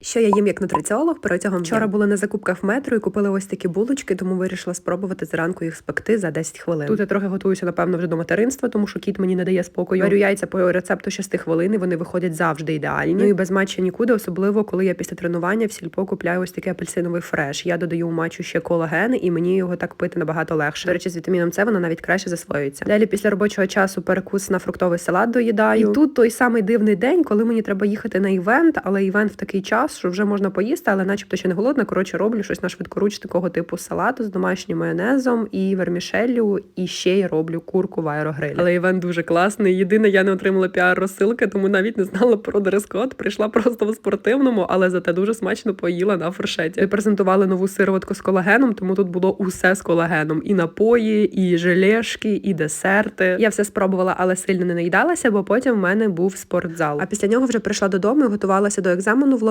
Що я їм як нутриціолог протягом вчора були на закупках в метро і купили ось такі булочки, тому вирішила спробувати зранку їх спекти за 10 хвилин. Тут я трохи готуюся, напевно, вже до материнства, тому що кіт мені не дає спокою. Варю яйця по рецепту 6 хвилин, і вони виходять завжди ідеальні. Ну і без матча нікуди, особливо коли я після тренування в сільпо купляю ось такий апельсиновий фреш. Я додаю у матчу ще колаген, і мені його так пити набагато легше. До речі, з вітаміном С воно навіть краще засвоюється. Далі після робочого часу перекус на фруктовий салат доїдаю. І тут той самий дивний день, коли мені треба їхати на івент, але івент в такий час, що вже можна поїсти, але начебто ще не голодна. Коротше, роблю щось на швидкоруч такого типу салату з домашнім майонезом і вермішеллю, і ще й роблю курку в аерогрилі. Але івент дуже класний. Єдине, я не отримала піар розсилки, тому навіть не знала про дрес-код. Прийшла просто в спортивному, але зате дуже смачно поїла на фуршеті. Ми презентували нову сироватку з колагеном, тому тут було усе з колагеном: і напої, і желешки, і десерти. Я все спробувала, але сильно не наїдалася, бо потім в мене був спортзал. А після нього вже прийшла додому і готувалася до екзамену в Лондоні.